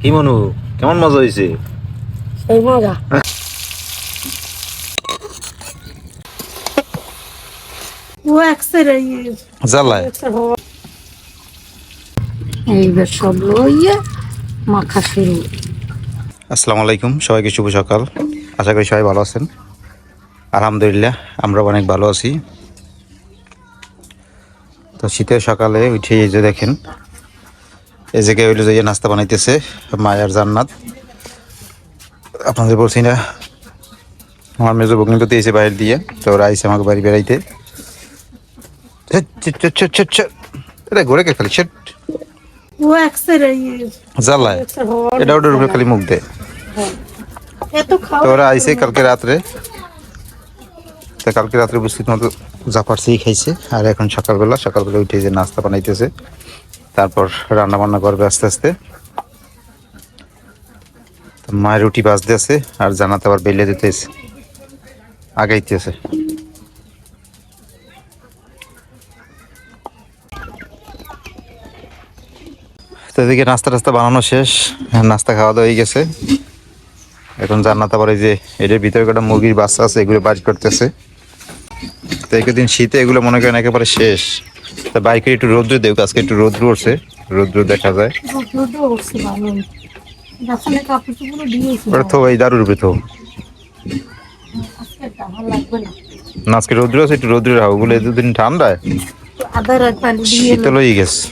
কি মনু কেমন মজা হয়েছে সেই মজা। জ্বালায়। এইবার সব লইয়া মাখা শুরু। আসসালামু আলাইকুম সবাইকে শুভ সকাল। আশা করি সবাই ভালো আছেন। আলহামদুলিল্লাহ আমরা অনেক ভালো আছি। তো শীতের সকালে উঠে এই যে দেখেন এই জায়গায় হইল যে নাস্তা বানাইতেছে মায়ার জান্নাত। আপনাদের বলছি না আমার মেজো বগ্নিপতি এসে বাইরে দিয়ে তো ওরা আইসে আমাকে বাড়ি বেড়াইতে। এটা ঘুরে কে খালি? জ্বালায়। এটা ওটার উপরে খালি মুখ দেয় এত তো ওরা আইসে কালকে রাত্রে। তো কালকে রাত্রে উপস্থিত মতো পারছেই খাইছে। আর এখন সকালবেলা সকালবেলা উঠে যে নাস্তা বানাইতেছে। তারপর রান্না বান্না করবে আস্তে আস্তে। মায়ের রুটি বাজতে আছে, আর জানাতে আবার বেলে দিতেছে। আগাইতেছে। তো এদিকে নাস্তা টাস্তা বানানো শেষ, নাস্তা খাওয়া দাওয়া হয়ে গেছে। এখন জান্নাত আবার এই যে, এটার ভিতরে কটা মুরগির বাচ্চা আছে, এগুলো বাজ করতেছে। তো একদিন শীতে এগুলো মনে করেন একেবারে শেষ। তা বাইকে একটু রোদ্র দেখ আজকে একটু রোদ্র উঠছে রোদ্র দেখা যায়। ওটা তো এই দারুর উপরে তো আজকে ভালো না। না আজকে রোদ্র আছে একটু রোদ্র রাখো ওগুলো দুদিন ঠান্ডায় শীতল হয়ে গেছে।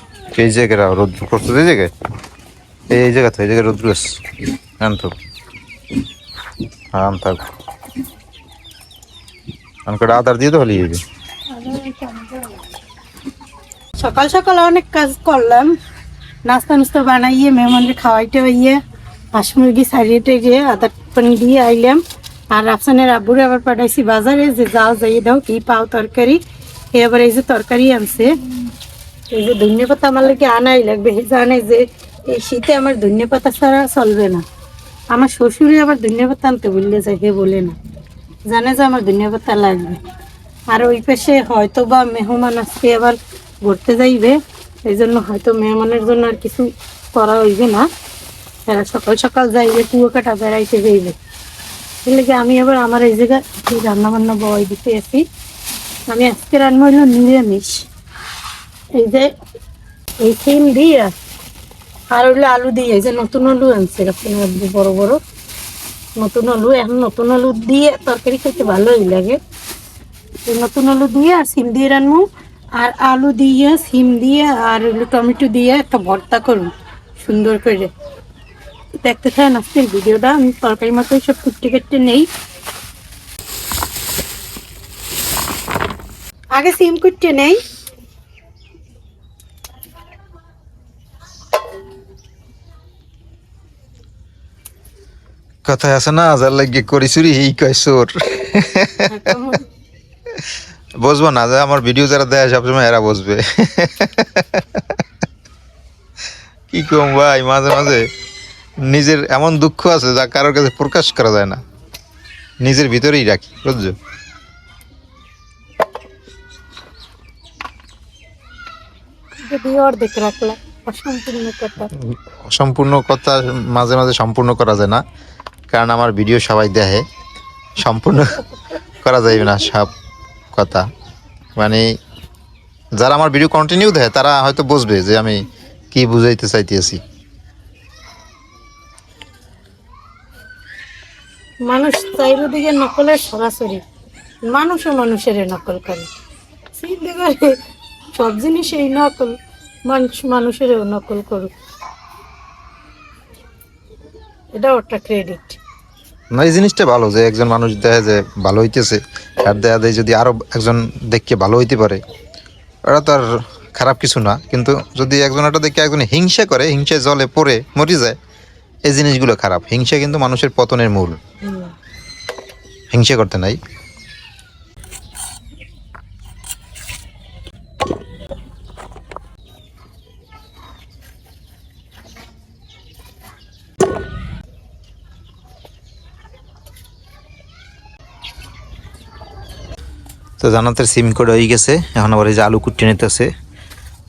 এই জায়গায় রাখো রোদ্র করতে এই জায়গায়? এই জায়গা তো এই জায়গায় রোদ্র আছে। আন তো আন থাক। আন আদার দিয়ে তো হলিয়ে যাবে সকাল সকাল অনেক কাজ করলাম। নাস্তা নাস্তা বানাইয়ে মেহমানকে খাওয়াইতে হইয়ে হাঁস মুরগি সারিয়ে টেগে আদা পানি দিয়ে আইলাম। আর রাফসানের আব্বুরে আবার পাঠাইছি, বাজারে যে যাও, যাইয়ে দাও, কি পাও তরকারি? এ আবার এই যে তরকারি আনছে। এই যে ধনিয়া পাতা আমার লাগে আনাই লাগবে। জানে যে এই শীতে আমার ধনিয়া পাতা ছাড়া চলবে না। আমার শ্বশুরে আবার ধনিয়া পাতা আনতে বললে যায় হে বলে না। জানে যে আমার ধনিয়া পাতা লাগবে। আর ওই পাশে হয়তো বা মেহমান আজকে আবার ঘুরতে যাইবে এই জন্য হয়তো মেহমানের জন্য আর কিছু করা হইবে না। এরা সকাল সকাল যাইবে, কুয়াকাটা বেড়াইতে যাইবে। এলাকে আমি আবার আমার এই জায়গায় রান্না বান্না বয় দিতে আসি আমি আজকে রান্না হইল নিরামিষ। এই যে এই সিম দিয়ে আর হইল আলু দিয়ে, এই যে নতুন আলু আনছে বড় বড়। নতুন আলু, এখন নতুন আলু দিয়ে তরকারি খেতে ভালোই লাগে। নতুন আলু দিয়ে আর সিম দিয়ে রান্নু আর আলু দিয়ে সিম দিয়ে আর টমেটো দিয়ে একটা ভর্তা করুন সুন্দর করে। দেখতে থাকেন আজকের ভিডিওটা আমি তরকারি মতো সব কুটতে কেটে নেই। আগে সিম কুটতে নেই। কথায় আছে না যার লাগে করি চুরি এই কয় চোর। বুঝব না যে আমার ভিডিও যারা দেয় সবসময় এরা বুঝবে। কি কম ভাই মাঝে মাঝে নিজের এমন দুঃখ আছে যা কারোর কাছে প্রকাশ করা যায় না। নিজের ভিতরেই রাখি বুঝছ? অসম্পূর্ণ কথা। সম্পূর্ণ কথা মাঝে মাঝে সম্পূর্ণ করা যায় না কারণ আমার ভিডিও সবাই দেখে। সম্পূর্ণ করা যাবে না সব। কথা। মানে যারা আমার ভিডিও কন্টিনিউ দেয়, তারা হয়তো বুঝবে যে আমি কি বুঝাইতে চাইতেছি। মানুষ চারিদিকে নকলের সরাসরি, মানুষও মানুষের নকল করে। করে সব জিনিসেই নকল, মানুষ মানুষেরও নকল করুক। এটাও একটা ক্রেডিট না এই জিনিসটা ভালো যে একজন মানুষ দেখে যে ভালো হইতেছে আর দেয়া দেয় যদি আরও একজন দেখকে ভালো হইতে পারে ওরা তো আর খারাপ কিছু না। কিন্তু যদি একজন একটা দেখে একজন হিংসা করে হিংসায় জলে পড়ে মরি যায় এই জিনিসগুলো খারাপ। হিংসা কিন্তু মানুষের পতনের মূল। হিংসা করতে নাই। তো জানাতের সিম কোড হয়ে গেছে। এখন আবার এই যে আলু কুটে নিতেছে।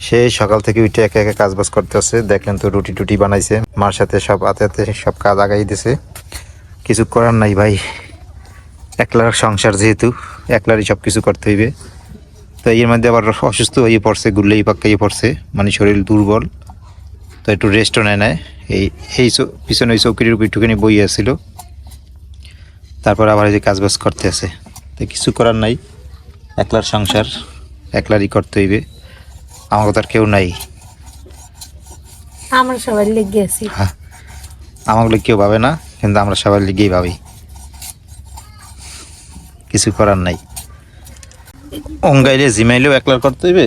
সে সকাল থেকে উঠে একে একে কাজ বাজ করতেছে। দেখলেন তো রুটি টুটি বানাইছে। মার সাথে সব, হাতে হাতে সব কাজ আগাই দিছে। কিছু করার নাই ভাই। একলার সংসার যেহেতু, একলারই সব কিছু করতে হইবে। তো এর মধ্যে আবার অসুস্থ হয়ে পড়ছে, গুল্লেই পাক্কাই পড়ছে। মানে শরীর দুর্বল। তো একটু রেস্টও নেয় নেয় এই এই পিছনে ওই চৌকির উপর একটুখানি বই আছিল। তারপর আবার এই যে কাজ বাজ করতে আছে তো কিছু করার নাই। একলার সংসার। একলারই করতে হইবে আমার তো আর কেউ নাই। আমরা সবাই লেগে আছি। আমাগুলো কেউ ভাবে না কিন্তু আমরা সবাই লিগেই ভাবি। কিছু করার নাই। অঙ্গাইলে জিমাইলেও একলার করতে হইবে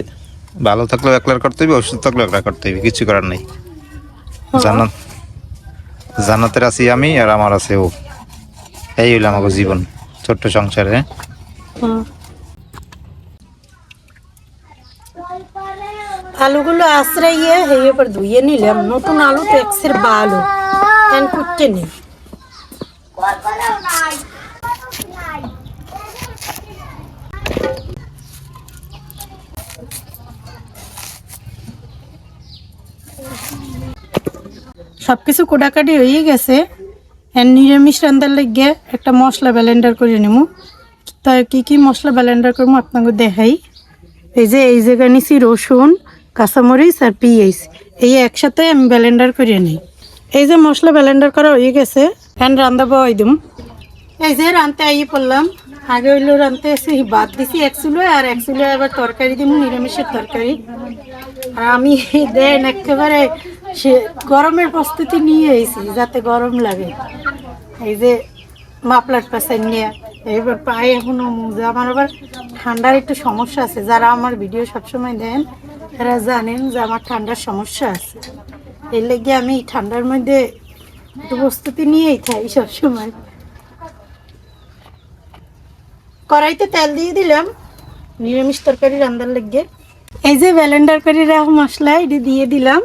ভালো থাকলেও একলার করতে হইবে অসুস্থ থাকলেও একলার করতে হইবে কিছু করার নাই। জান্নাত জান্নাতের আছি আমি আর আমার আছে ও। এই হইল আমাকে জীবন ছোট্ট সংসারে। হ্যাঁ? আলুগুলো আশ্রইয়ে হেয়ে পর ধুয়ে নিলাম। নতুন আলু তো এক্সের ভালো প্যান কুটতে নেই। সবকিছু কোটাকাটি হয়ে গেছে। নিরামিষ রান্নার লাগিয়ে একটা মশলা ব্লেন্ডার করে নেব তা কি কি মশলা ব্লেন্ডার করব আপনাকে দেখাই। এই যে, এই জায়গা নিছি রসুন। কাঁচামরিচ আর পিঁয়াজ, এই একসাথে আমি ব্লেন্ডার করে নিই। এই যে মশলা ব্লেন্ডার করা হয়ে গেছে ফ্যান রান্ধা বই দিম এই যে রানতে আইয়ে পড়লাম, আগে হইল রানতে এসে বাদ দিছি এক চুলো আর এক চুলো আবার তরকারি দিব নিরামিষের তরকারি। আর আমি দেন একেবারে সে গরমের প্রস্তুতি নিয়ে এসেছি যাতে গরম লাগে। এই যে মাপলার পাশে নিয়ে এবার পায়ে এখনও মোজা, আমার আবার ঠান্ডার একটু সমস্যা আছে, যারা আমার ভিডিও সবসময় দেন তারা জানেন যে আমার ঠান্ডার সমস্যা আছে। এর লেগে আমি ঠান্ডার মধ্যে প্রস্তুতি নিয়েই খাই সবসময়। কড়াইতে তেল দিয়ে দিলাম, নিরামিষ তরকারি রান্নার লেগে। এই যে ব্যালেন্ডার করে রাখা মশলা, এটি দিয়ে দিলাম।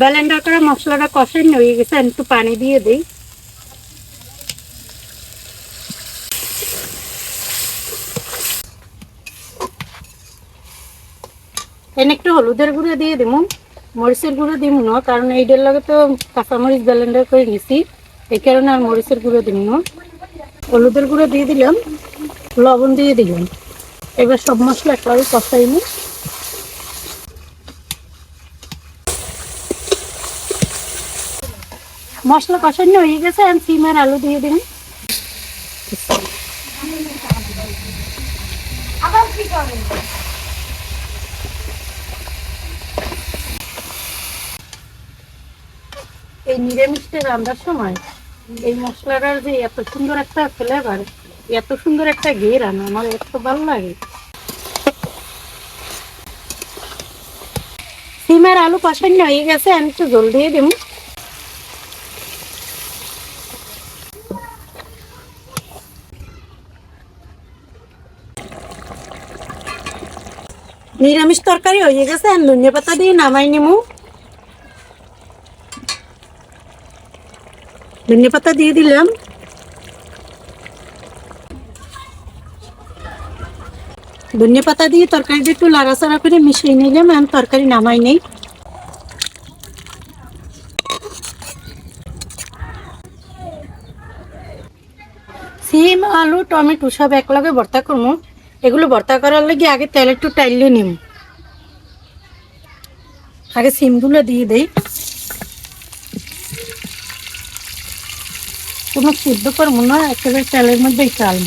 ব্যালেন্ডার করা মশলাটা কষাই হয়ে গেছে একটু পানি দিয়ে দিই এনে একটু হলুদের গুঁড়ো দিয়ে দিব মরিচের গুঁড়ো দিব না, কারণ এইটার লগে তো কাঁচামরিচ ব্লেন্ডার করে নিছি, এই কারণে আর মরিচের গুঁড়ো দিব না। হলুদের গুঁড়ো দিয়ে দিলাম, লবণ দিয়ে দিলাম। এবার সব মশলা একবারে কষাই নিই। মশলা কষানো হয়ে গেছে, আমি সিম আর আলু দিয়ে দিন এই নিরামিষটা রান্নার সময় এই মশলাটার যে এত সুন্দর একটা ফ্লেভার এত সুন্দর একটা ঘে রান্না আমার এত ভালো লাগে। সিমের আলু কষানো হয়ে গেছে, আমি একটু জল দিয়ে দিব। নিরামিষ তরকারি হয়ে গেছে, আর ধনিয়া পাতা দিয়ে নামাই নিমু ধনিয়া পাতা দিয়ে দিলাম। ধনিয়া পাতা দিয়ে তরকারিটা একটু লাড়াচাড়া করে মিশিয়ে নিলাম, আর তরকারি নামাই নেই। সিম, আলু, টমেটো সব একলগে ভর্তা করব এগুলো ভর্তা করার লাগে আগে তেল একটু টাইলে নিম। আগে সিমগুলো দিয়ে দেই। কোনো সিদ্ধ করব না একেবারে তেলের মধ্যেই চাল।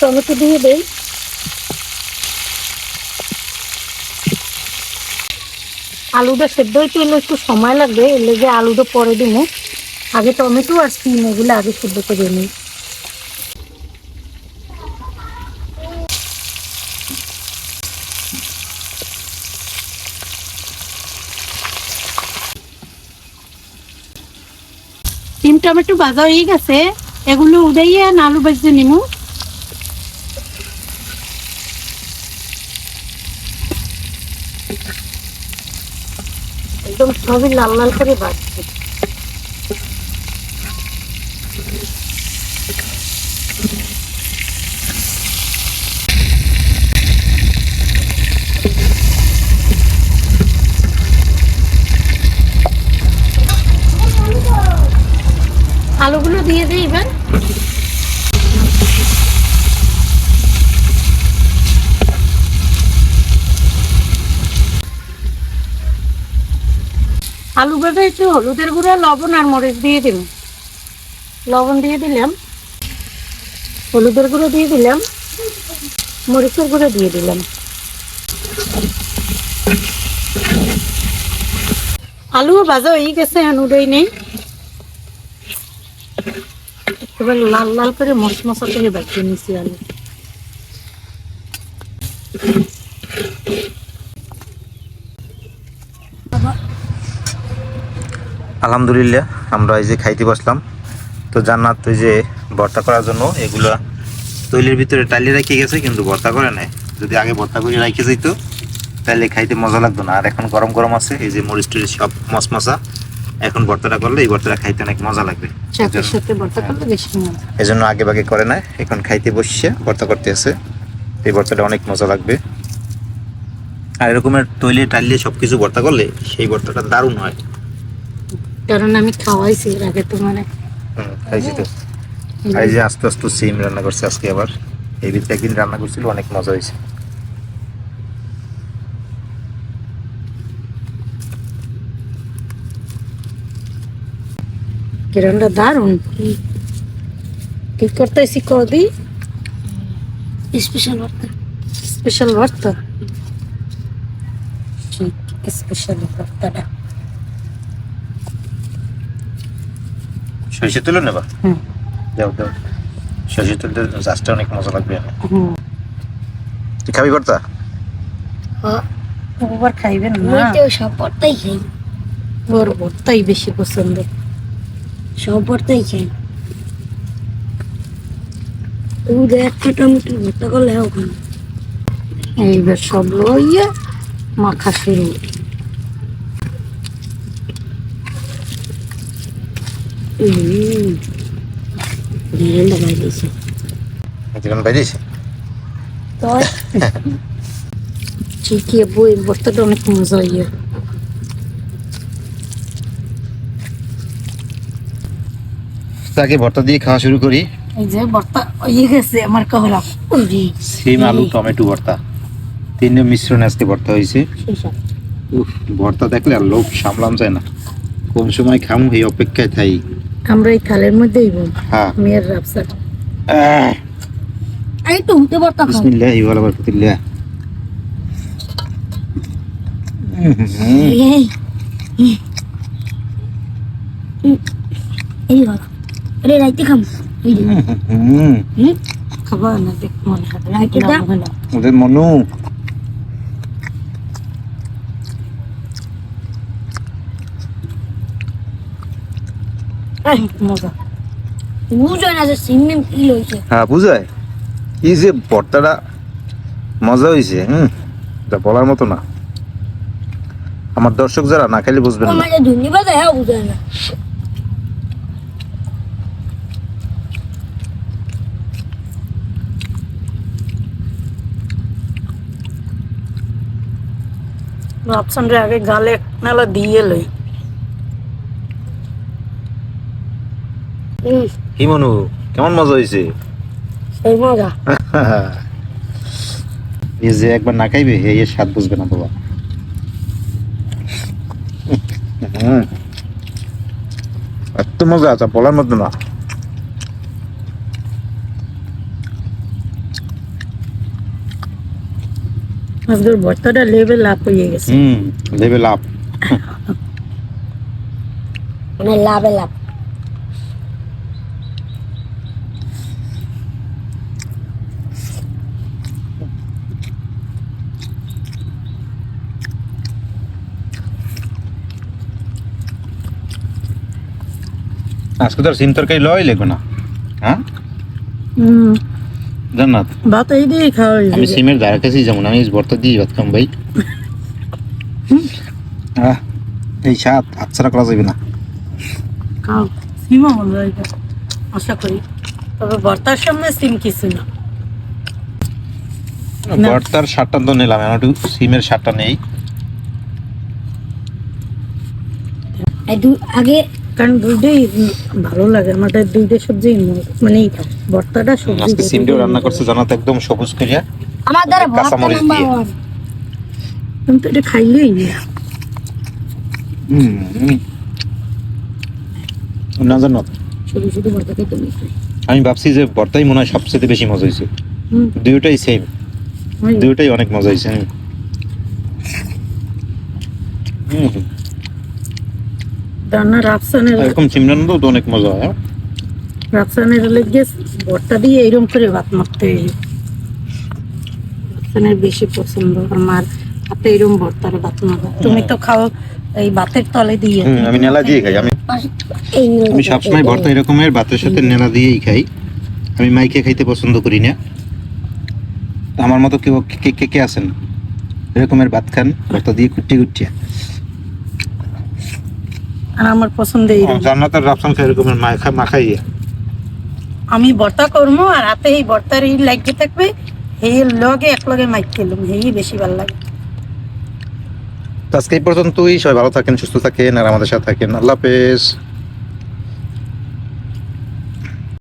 টমেটো দিয়ে দেই। আলুটা সেদ্ধ হইতে হলে একটু সময় লাগবে, এর লেগে আলুটা পরে দিব। আগে টমেটো আর সিম এগুলো আগে সেদ্ধ করে নিই। টমেটো ভাজা হয়ে গেছে, এগুলো উদাইয়ে আলু ভাজতে নিমু। একদম সবই লাল লাল করে ভাজছি। আলু ভাজা একটু হলুদের গুঁড়ো, লবণ আর মরিচ দিয়ে দিলাম। লবণ দিয়ে দিলাম। হলুদের গুঁড়ো দিয়ে দিলাম। মরিচের গুঁড়ো দিয়ে দিলাম। আলুও ভাজা হয়ে গেছে এখন উড়েই নেই। এবার লাল লাল করে মশ মশা থেকে বাকিয়ে নিছি আলু আলহামদুলিল্লাহ আমরা এই যে খাইতে বসলাম। তো জান্নাত ওই যে ভর্তা করার জন্য এগুলা তৈলের ভিতরে টালিয়ে রেখে গেছে কিন্তু ভর্তা করে নাই। যদি আগে ভর্তা করে রেখে যেত তাহলে খাইতে মজা লাগতো না। আর এখন গরম গরম আছে এই যে মরিচ টরিচ সব মশমশা। এখন ভর্তাটা করলে এই ভর্তাটা খাইতে অনেক মজা লাগবে। এই জন্য আগে বাগে করে না এখন খাইতে বসছে ভর্তা করতে আছে। এই ভর্তাটা অনেক মজা লাগবে। আর এরকমের তৈলে টালিয়ে সব কিছু ভর্তা করলে সেই ভর্তাটা দারুণ হয়। কারণ আমি খাওয়াইছি এর আগে তোমার হুম, খাইছি তো। এই যে আস্তে আস্তে সিম রান্না করছে আজকে আবার। এই ভিতরে একদিন রান্না করছিল অনেক মজা হয়েছে। কিরণটা দারুণ। কি করতেছি কদি? স্পেশাল ভর্তা। স্পেশাল ভর্তা? ঠিক স্পেশাল ভর্তাটা। সরিষা তুলে নেবা? হুম। দাও দাও সরিষা তুলতে চাষটা অনেক মজা লাগবে তুই খাবি ভর্তা? ওবার খাইবেন না। সব ভর্তাই খাই। ওর ভর্তাই বেশি পছন্দ। সব ভর্তাই খাই। দুধ একটা টমেটো ভর্তা করলে ওখানে এইবার সব লইয়া মাখা শুরু রেলটা বাইরেছে জীবন বাইরেছে তো ঠিকই বই ভর্তাটা অনেক মজা ইয়ে তাকে ভর্তা দিয়ে খাওয়া শুরু করি। এই যে ভর্তা ইয়ে গেছে আমার কহরা সিম আলু টমেটো ভর্তা। তিনটে মিশ্রণে আজকে ভর্তা হয়েছে। উফ ভর্তা দেখলে আর লোভ সামলাম যায় না। কোন সময় খামু এই অপেক্ষায় থাই। আমরা এই থালের মধ্যেই বোন হ্যাঁ। মেয়ের রাবসা এই তো ভর্তা খাও বিসমিল্লাহ ইওয়ালা বারকাতুল্লাহ এই ভালো আরে রাইতে খাম। এই খাবার না দেখ মনে খাবে রাইতে দাও। ওদের মনু। মজা। বুঝো না যে সিমেন্ট কি লইছে হ্যাঁ বুঝায়। এই যে ভর্তাটা মজা হয়েছে হুম? এটা বলার মতো না। আমার দর্শক যারা না খাইলে বুঝবেন না। আমার ধন্যবাদ হ্যাঁ বুঝো না। রাবসান আগে গালে নালা দিয়ে লই। কি মনু কেমন মজা হয়েছে সেই মজা। এই যে একবার না খাইবে এই স্বাদ বুঝবে না বাবা। এত মজা আছে বলার মতো না। আজকের ভর্তাটা লেভেল আপ হয়ে গেছে। হুম লেভেল আপ মানে লাভে লাভ আজকে তো আর সিম তরকারি লয় লেগো না। হ্যাঁ? হুম। জান্নাত। ভাত এই দিয়ে খাওয়া আমি সিমের ধারে কাছেই যেমন আমি ভর্তা দিয়ে ভাত খাম ভাই। এই স্বাদ হাতছাড়া করা যাবে না। খাও। সিমও মনে হয় আশা করি। তবে ভর্তার সামনে সিম কিছু না। না। ভর্তার স্বাদটা তো নিলাম এখন একটু সিমের স্বাদটা নেই। আগে কারণ দুইটাই ভালো লাগে এটা দুইটা সবজি মানে ভর্তাটা সবজি আজকে সিমটাও রান্না করছে জানাতে একদম সবুজ করিয়া। আমার দ্বারা ভর্তা নাম্বার দিয়ে। ওয়ান কিন্তু এটা খাইলেই না। হুম। না জানো? শুধু শুধু ভর্তা খেতে আমি ভাবছি যে ভর্তাই মনে হয় সবচেয়ে বেশি মজা হয়েছে হুম, দুইটাই সেম দুইটাই অনেক মজা হয়েছে হুম। রান্না রাফসানের এরকম তো অনেক মজা হয় হ্যাঁ? রাফসানের লেগে ভর্তা দিয়ে এরকম করে ভাত হয়। রাফসানের বেশি পছন্দ আমার হাতে এরকম ভর্তার ভাত মাখা। তুমি তো খাও এই ভাতের তলে দিয়ে। আমি নেলা দিয়ে খাই আমি আমি সবসময় ভর্তা এরকমের ভাতের সাথে নেলা দিয়েই খাই। আমি মাইকে খাইতে পছন্দ করি না। আমার মতো কেউ কে কে কে আছেন? এরকমের ভাত খান ভর্তা দিয়ে কুট্টি কুট্টিয়া। আর আমার পছন্দ এই জান্নাতের রাফসান খাই এরকম মাখা মাখাই আমি ভর্তা করব আর হাতে এই ভর্তার এই লাগিয়ে থাকবে এই লগে এক লগে মাইক খেলুম এই বেশি ভালো লাগে। আজকে এই পর্যন্তই সবাই ভালো থাকেন সুস্থ থাকেন আর আমাদের সাথে থাকেন। আল্লাহ হাফেজ।